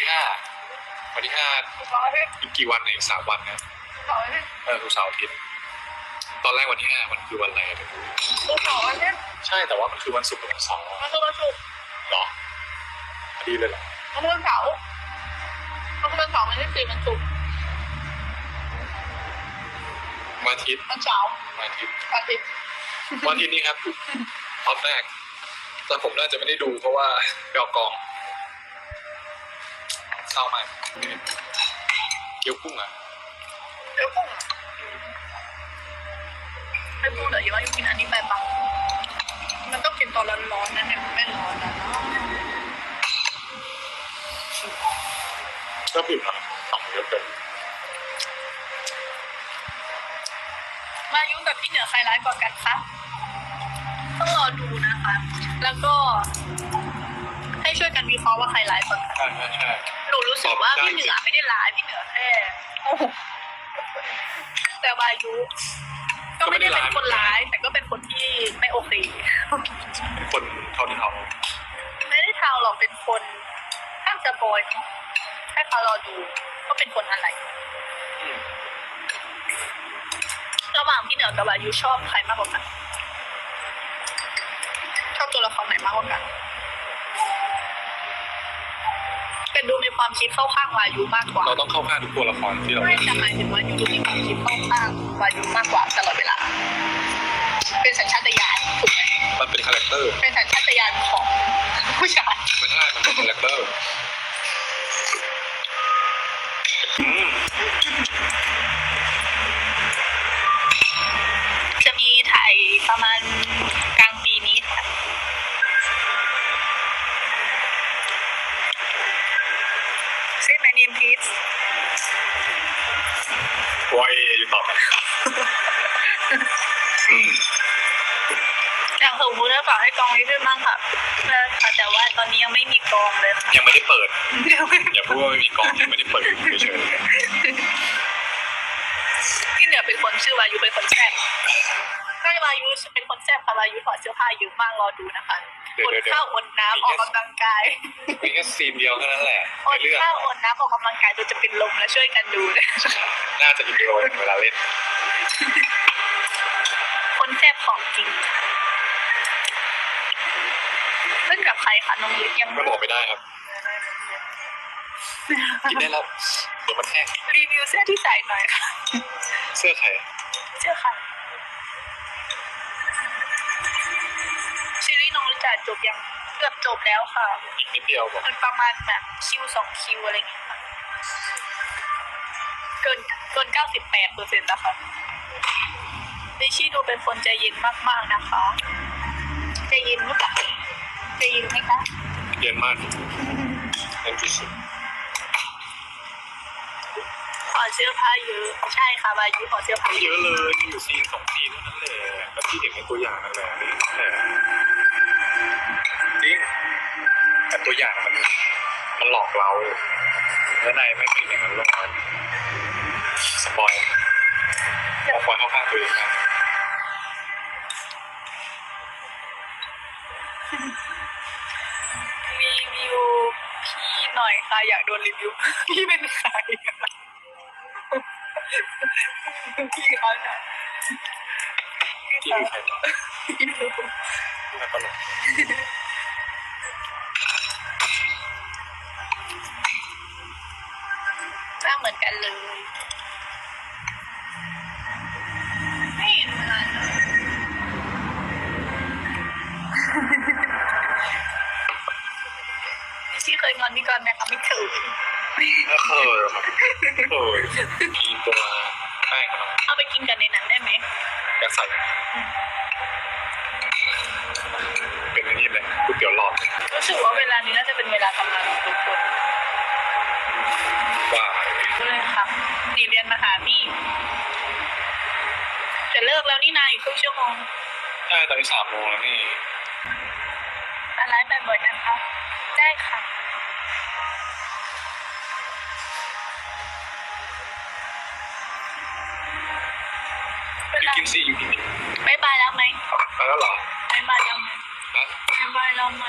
ที่ห้าวันที่ห้าเสาร์อาทิตย์อีกกี่วันเนี่ยอีกสามวันนะเสาร์อาทิตย์เออทุกเสาร์อาทิตย์ตอนแรกวันที่ห้ามันคือวันอะไรอะทุกเสาร์อาทิตย์ใช่แต่ว่ามันคือวันศุกร์กับวันเสาร์มันคือวันศุกร์เหรอดีเลยเหรอมันคือวันเสาร์มันคือวันเสาร์วันที่สี่วันศุกร์วันอาทิตย์วันเสาร์วันอาทิตย์วันอาทิตย์วันอาทิตย์นี้ครับตอนแรกแต่ผมน่าจะไม่ได้ดูเพราะว่าไปออกกอง เศร้ามากเกี๊ยวกุ้งอะเดี๋ยวกุ้งอะไอ้กุ้งเหลือเยอะอยู่กินอันนี้ไปปะมันต้องกินตอนร้อนๆนะเนี่ยไม่ร้อนนะเนาะก็ผิดนะสองเยอะเกินมายุ่งกับพี่เหนือใครร้ายกว่ากันคะต้องรอดูนะคะ แล้วก็ ให้ช่วยกันวิเคราะห์ว่าใครร้ายกว่ากัน ใช่ใช่ใช่หนู รู้สึกว่าพี่เหนือไม่ได้ร้ายพี่เหนือแค่โอ้โหแต่วายุก็ไม่ได้เป็นคนร้าย แต่ก็เป็นคนที่ไม่โอเคเป็นคนเท่าที่เขาไม่ได้ทางหรอกเป็นคนข้างจะบอยเนอะให้เขารอดูว่าเป็นคนอะไรอืมระหว่างพี่เหนือกับวายุชอบใครมากกว่ากันชอบตัวละครไหนมากกว่ากัน ความคิดเข้าข้างวายุมากกว่าเราต้องเข้าข้างทุกตัวละครที่เราไม่แต่หมายถึงว่ายูดูมีความคิดเข้าข้างวายุมาก อยู่ต่อกันอยากส่งมูลฝากให้กองนี้ด้วยมั้งค่ะเออค่ะแต่ว่าตอนนี้ยังไม่มีกองเลยค่ะยังไม่ได้เปิดยังไม่อย่าพูดว่าไม่มีกล้องยังไม่ได้เปิดเฉยที่เหนือเป็นคนชื่อวายุเป็นคนแซ่บไม่วายุเป็นคนแซ่บค่ะวายุถอดเสื้อผ้าเยอะมากรอดูนะคะๆเดี๋ย อวดเดี๋ยวเดี๋ยข้าววอดน้ำออกกำลังกายมีแค่ซีนเดียวเท่านั้นแหละอในดเรื่องข้าวอดน้ำออกกำลังกายจนจะเป็นลมแล้วช่วยกันดูเลยน่าจะอินโทรเวลาเล่นคนแซ่บของจริงเล่นกับใครคะน้องลิศยังไม่บอกไม่ได้ครับ กินได้แล้วเดี๋ยวมันแห้งรีวิวเสื้อที่ใส่หน่อยค่ะเสื้อใครเสื้อใคร จ่าจบยังเกือบจบแล้วค่ะอีกนิดเดียวบอกมันประมาณแบบคิวสองคิวอะไรอย่างเงี้ยค่ะเกินเกินเก้าสิบแปดเปอร์เซ็นต์แล้วค่ะดิชี่ดูเป็นคนใจเย็นมากๆนะคะใจเย็นหรือเปล่าใจเย็นไหมคะเย็นมากเย็นที่สุดขอดเสื้อผ้าเยอะใช่ค่ะวายุขอดเสื้อผ้าเยเยอะอะเลยมีอยู่ซีนสองซีนเท่านั้นแหละก็ที่เห็นในตัวอย่างนั่นแหละแต่จริงแต่ตัวอย่างมันมันหลอกเราแล้วในไม่เป็นอย่างนั้นหรอกสปอยสปอยเข้าข้างตัวเองนะรีวิวพี่หน่อยค่ะอยากโดนรีวิว พี่เป็นใครพี่เขาเนี่ยพี่ที่เขามีใครบ้างที่นักตลก หน้าเหมือนกันเลย ไม่เห็นเหมือนกันเลยที่เคยงอนพี่กรณ์ไหมคะไม่เคยก็เคยครับเคยมีตัวแป้งมันเอาไปกินกันในนั้นได้ไหมกระใส่เป็นอันนี้เลยก๋วยเตี๋ยวหลอดรู้สึกว่าเวลานี้น่าจะเป็นเวลาทำงานของทุกคน สิเรียนมาหาพี่ จะเลิกแล้วนี่นายอีกครึ่งชั่วโมงใช่ตอนนี้สามโมงแล้วนี่อะไลฟ์บ่อยๆนะคะ ได้ค่ะ ไปกินซี่ยู่ที่นี่บ๊ายบายแล้วไหมไปแล้วเหรอบายบายแล้วไหมนะบายบายแล้วไหม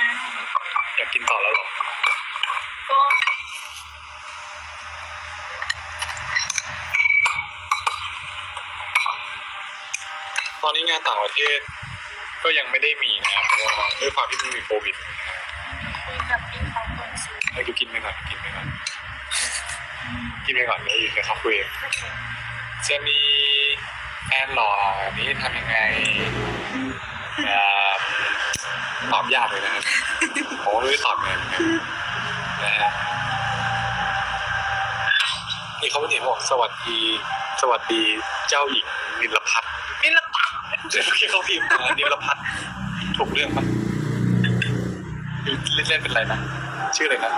อยากกินต่อแล้วเหรอ ตอนนี้งานต่างประเทศก็ยังไม่ได้มีนะครับเพราะว่าด้วยความที่มันมีโควิดคุยกับพี่เขาคนซื้อให้ดูกินไปก่อนกินไปก่อนกินไปก่อนแล้วอยู่กับเขาคุยเองจะมีแฟนหล่อแบบนี้ทำยังไงแบบตอบยากเลยนะครับผมไม่รู้จะตอบยังไงเหมือนกันนะฮะนี่เขาไม่เห็นบอกสวัสดี สวัสดีเจ้าหญิงนิลพัฒน์มิลปะเดี๋ยว ที่เขาพิมพ์มานิลพัฒน์ถูกเรื่องปะเล่นเล่นเป็นอะไรนะ ชื่ออะไรนะ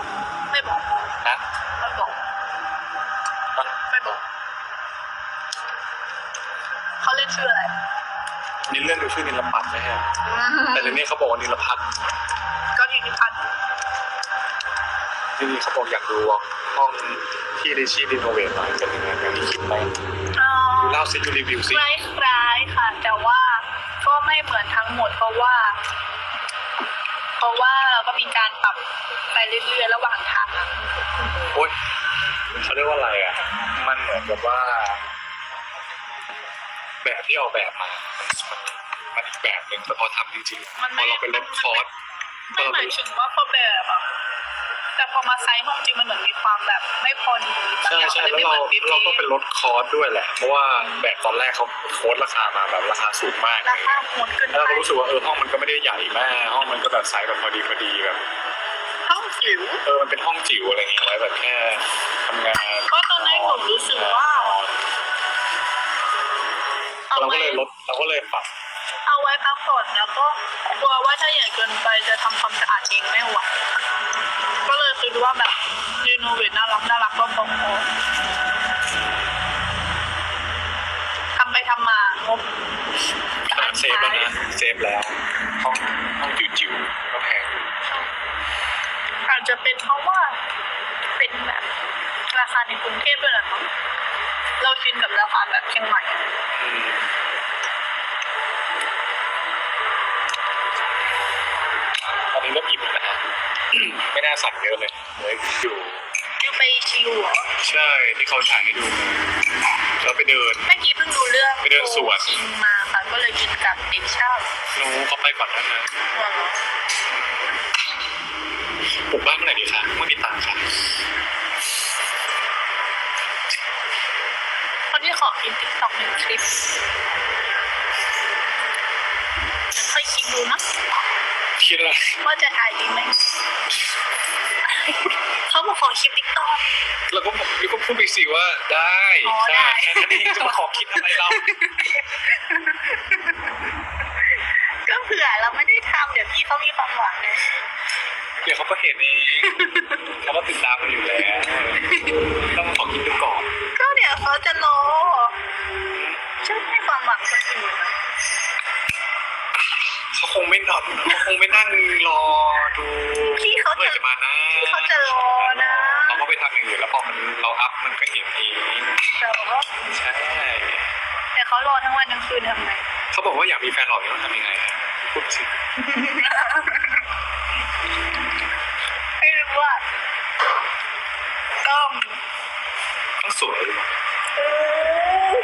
ไม่บอกนะไม่บอกไม่บอกเขาเล่นชื่ออะไรนิลเล่นดูชื่อนิลพัฒน์ไหมฮะแต่ในนี้เขาบอกว่านิลพัฒน์ก็ยินดีพันที่นี่เขาบอกอยากดูห้องที่ดิชี่รีโนเวทหน่อยเป็นยังไงอย่างที่คิดไหมดูเล่าซิดูรีวิวคซิล้ายๆค่ะแต่ว่าก็ ไม่เหมือนทั้งหมด เพราะว่า เพราะว่าเราก็มีการปรับไปเรื่อยๆระหว่างทางโอ๊ยเขาเรียกว่าอะไรอะ มันเหมือนกับว่า แบบที่ออกแบบมา มันมันอีกแบบหนึ่งแต่พอทำจริงๆมันพไม่อเราไปลดคอร์ส ไม่หมายถึงว่าพอแบบอะ แต่พอมาไซส์ห้องจริงมันเหมือนมีความแบบไม่พอดีใช่ใช่แล้วเราเราก็ไปลดคอร์สด้วยแหละ เพราะว่าแบบตอนแรกเขาโค้ดราคามาแบบราคาสูงมากเลรายคาโหดเกินแล้วเราไปก็รู้สึกว่าเออห้องมันก็ไม่ได้ใหญ่มาก ห้องมันก็แบบไซส์แบบพอดีพอดีแบบห้องจิ๋วเออมันเป็นห้องจิ๋วอะไรเงี้ยไว้แบบแค่ทำงาน ก็ตอนนั้นผมรู้สึกว่า เอาเราก็ไว้เลยลดเราก็เลยปรับ เอาไว้พักผ่อนแล้วก็กลัวว่าถ้าใหญ่เกินไปจะทำความสะอาดเองไม่ไหวก็เลยคิดว่าแบบรีโนเวทน่ารักน่ารักก็พอทำไปทำมางบขนาดเซฟแล้วนะเซฟแล้วห้องห้องจิ๋วๆก็แพงอยู่อาจจะเป็นเพราะว่าเป็นแบบราคาในกรุงเทพด้วยแหละมั้งเราชินกับราคาแบบเชียงใหม่ ไม่น่าสั่งเยอะเลยเหลยอยู่ยูไปชิวเหรอใช่ที่เขาถ่ายให้ดูแล้วไปเดิน เมื่อกี้เพิ่งดูเรื่องไปเดินสวนคิงมาค่ะก็เลยกินกับเด็กเช่ารู้เขาไปก่อนนั้นนะหัวเราะปลูกบ้านเมื่อไหร่ดีคะเมื่อมีตังค์ค่ะคนที่ขอกินติ๊กต็อกหนึ่งคลิปเดี๋ยวค่อยคิดดูนะ คิดอะไร ว่าจะถ่ายดีไหมเขาบอกขอคลิปติ๊กต็อกเราก็บอกเราก็พูดไปสิว่าได้อ๋อใช่ได้แค่นั้นเองจะมาขอคิดอะไรเราก็เผื่อเราไม่ได้ทำเดี๋ยวพี่เขามีความหวังไงเดี๋ยวเขาก็เห็นเองเขาก็ติดตามกันอยู่แล้วต้องมาขอคิดดู คงไม่นอนเขาคงไม่นั่งรอดูพี่เขาเมื่อจะจะมานะพี่เขาจะรอนะเขาก็ไปทำอย่างอื่นแล้วพอมันเราอัพมันก็เห็นเองแต่ว่าใช่แต่เขารอทั้งวันทั้งคืนทำไงเขาบอกว่าอยากมีแฟนหล่อต้องทำยังไงฮะพูดสิ ไม่รู้ว่าต้อง ต้องสวยหรือเปล่า โอ้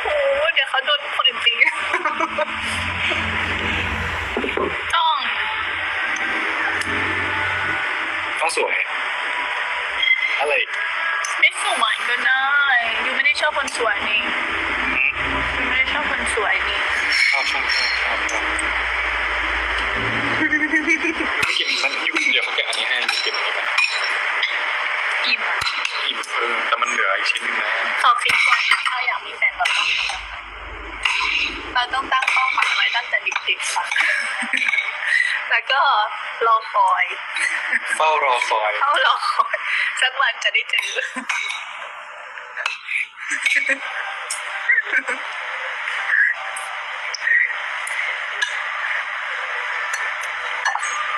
โหเดี๋ยวเขาโดนคนอื่นตีต้อง ต้องสวย อะไรอีก ไม่สวยก็ได้ยูไม่ได้ชอบคนสวยนี่ หืม ยูไม่ได้ชอบคนสวยนี่ ชอบชอบชอบชอบชอบไม่กินมันยุ่งเดี๋ยวเขาแกะอันนี้ให้กินอันนี้ไป อิ่ม อิ่ม เออแต่มันเหลืออีกชิ้นหนึงนะขอคิดก่อนถ้าอยากมีแฟนเราต้องทำอะไรเราต้องตั้งเป้าหมายไว้ตั้งแต่เด็กๆค่ะ แล้วก็รอคอยเฝ้ารอคอย เฝ้ารอคอย สักวันจะได้เจอ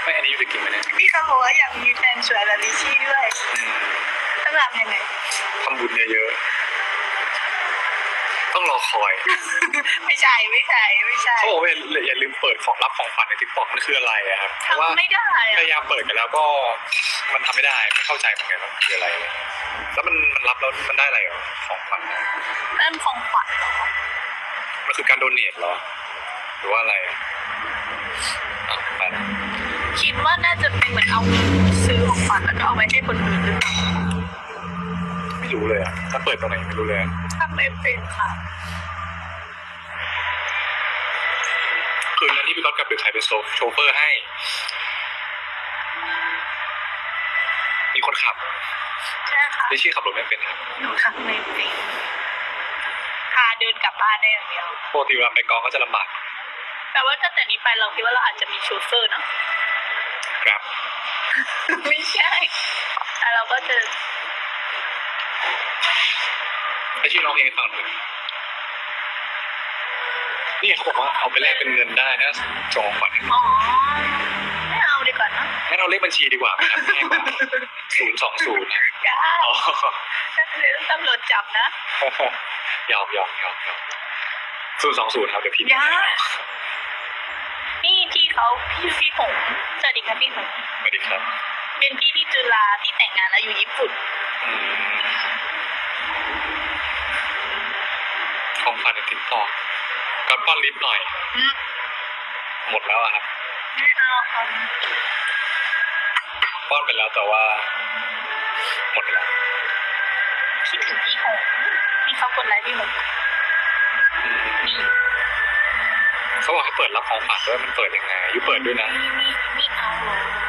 ไม่อันนี้อยู่จะกินไหมเนี่ย พี่เขาบอกว่าอยากมีแฟนสวยแบบลิชี่ด้วย อืม ต้องทำยังไง ทำ บุญเยอะๆต้องต้องรอคอยไม่ใช่ไม่ใช่ไม่ใช่เขาบอกว่าอย่าอย่าลืมเปิดของรับของขวัญในทิกตอกมันคืออะไรอะครับเพราะว่าทำไม่ได้พอะยายามเปิดกันแล้วก็มันทำไม่ได้ไม่เข้าใจเหมือนกันว่าคืออะไรแล้วมันมันรับแล้วมันได้อะไรเหรอของขวัญอะนั่นของขวัญเหรอมันคือการโดเนทเหรอ หรือว่าอะไรอะอะไปนะคิดว่าน่าจะเป็นเหมือนเอาเงินซื้อของขวัญแล้วก็เอาไว้ให้คนอื่น ถ้าเปิดตรงไหนไม่รู้เลยอะทำไม่เป็นค่ะ คืนนั้นที่พี่ก๊อตกับเด็กใครเป็นโซโชเฟอร์ให้ มีคนขับใช่ค่ะดิชี่ขับรถไม่เป็นครับหนูทำไม่เป็นพาเดินกลับบ้านได้อย่างเดียว ปกติเวลาไปกองก็จะลำบากแต่ว่าตั้งแต่นี้ไปเราคิดว่าเราอาจจะมีโชเฟอร์เนอะ ครับ ไม่ใช่แต่เราก็จะ ดิชี่ร้องเพลงให้ฟังหน่อยนี่เขาบอกว่าเอาไปแลกเป็นเงินได้นะจองขวัญอ๋อไม่เอาดีกว่าเนอะงั้นเอาเลขบัญชีดีกว่าไหมครับง่ายกว่าศูนย์สองศูนย์นะจ้าอ๋อเดี๋ยวตำรวจจับนะยอมยอมยอมยอมศูนย์สองศูนย์ครับเดี๋ยวผิดยานี่พี่เขาพี่พี่หงส์สวัสดีค่ะพี่หงส์สวัสดีครับ เป็นพี่ที่จุฬาที่แต่งงานแล้วอยู่ญี่ปุ่นอืม ขวัญในติ๊กต็อกก็ป้อนลิฟต์หน่อย อืมหมดแล้วอะครับ ไม่เอาค่ะป้อนไปแล้วแต่ว่า หมดแล้วคิดถึงพี่หงส์นี่เขากดไลค์พี่หงส์อืมนี่เขาบอกให้เปิดรับของขวัญด้วยมันเปิดยังไงยูเปิดด้วยนะ นี่นี่นี่เอาเหรอ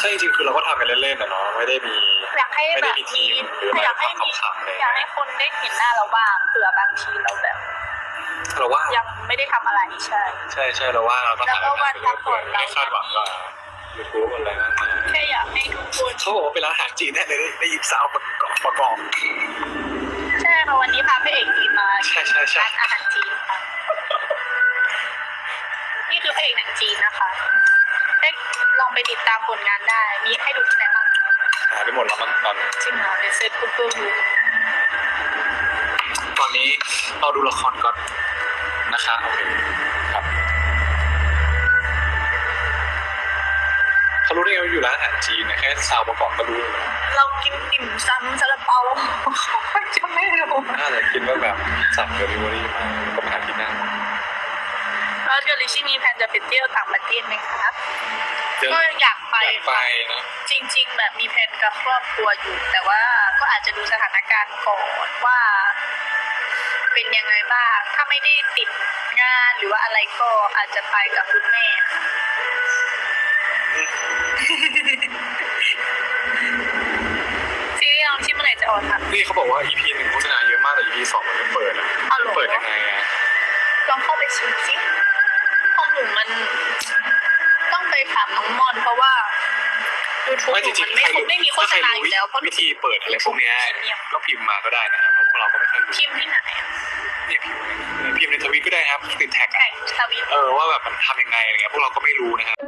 ใช่จริงๆคือเราก็ทำกันเล่นๆนะเนาะไม่ได้มี อยากให้ไม่แบได้บมีทีมีมหรืออะไรอยากให้มีขำๆเลยอยากให้คนได้เห็นหน้าเราบ้างเผื่อบางทีเราแบบ เราว่ายังไม่ได้ทำอะไรใช่ ใช่ใช่เราว่าเราก็แล้วก็วันพักผ่อนไม่คาดหวังกับยูทูบอะไรมากมายแค่อยากให้ทุกคนเขาบอกว่าเป็นร้านอาหารจีนแน่เลยได้ยิบสาวประกอบประกอบ ใช่ค่ะวันนี้พาพระเอกจีนมาใช่ใช่ใช่ ร้านอาหารจีนค่ะนี่คือพระเอกหนังจีนนะคะได้ลอง ไปติดตามผลงานได้ มีให้ดูที่ไหนบ้างหายไปหมดแล้วมันตอนจริงเหรอเดี๋ยวเซิร์ชกูเกิลดูตอนนี้เราดูละครก่อนนะคะโอเคครับเขารู้ได้ไงว่าอยู่ร้านอาหารจีนนะแค่ซาวประกอบก็รู้เลยนะเรากินติ่มซำซาลาเปาแล้วจะไม่รู้น่าจะคิดว่าแบบสั่งเดลิเวอรี่มาแล้วก็มาหาที่นั่ง แล้วเดลิชี่มีแผนจะไปเที่ยวต่างประเทศไหมครับเดี๋ยว ก็อยากไป อยากไปนะ จริง ๆ แบบมีแผนกับครอบครัวอยู่ แต่ว่าก็อาจจะดูสถานการณ์ก่อนว่า เป็นยังไงบ้าง ถ้าไม่ได้ติดงานหรือว่าอะไรก็อาจจะไปกับคุณแม่ซีรีส์น้องที่เมื่อไหร่จะออนคะ นี่เขาบอกว่า EP หนึ่งโฆษณาเยอะมากแต่ EP สองมันไม่เปิดอะเอาเหรอ เปิดยังไงอะลองเข้าไปชิมสิห้องหนู มันต้องไปถามน้องมอนเพราะว่า YouTube ไม่จหนูริมังนๆไม่ใครรู้ไม่มีโฆษณาอยู่แล้วเพราะหนูวิธีเปิดอะไรพวกเนี้ยก็พิมพ์มาก็ได้นะครับเพราะพวกเราก็ไม่ค่อยรู้พิมพ์ที่ไหนอะเนี่ยพิมพ์พิมพ์ในทวิตก็ได้นะครับติดแท็กแข่อะงทวิต เออว่าแบบมันทำยังไงอะไรเงี้ยพวกเราก็ไม่รู้นะครับ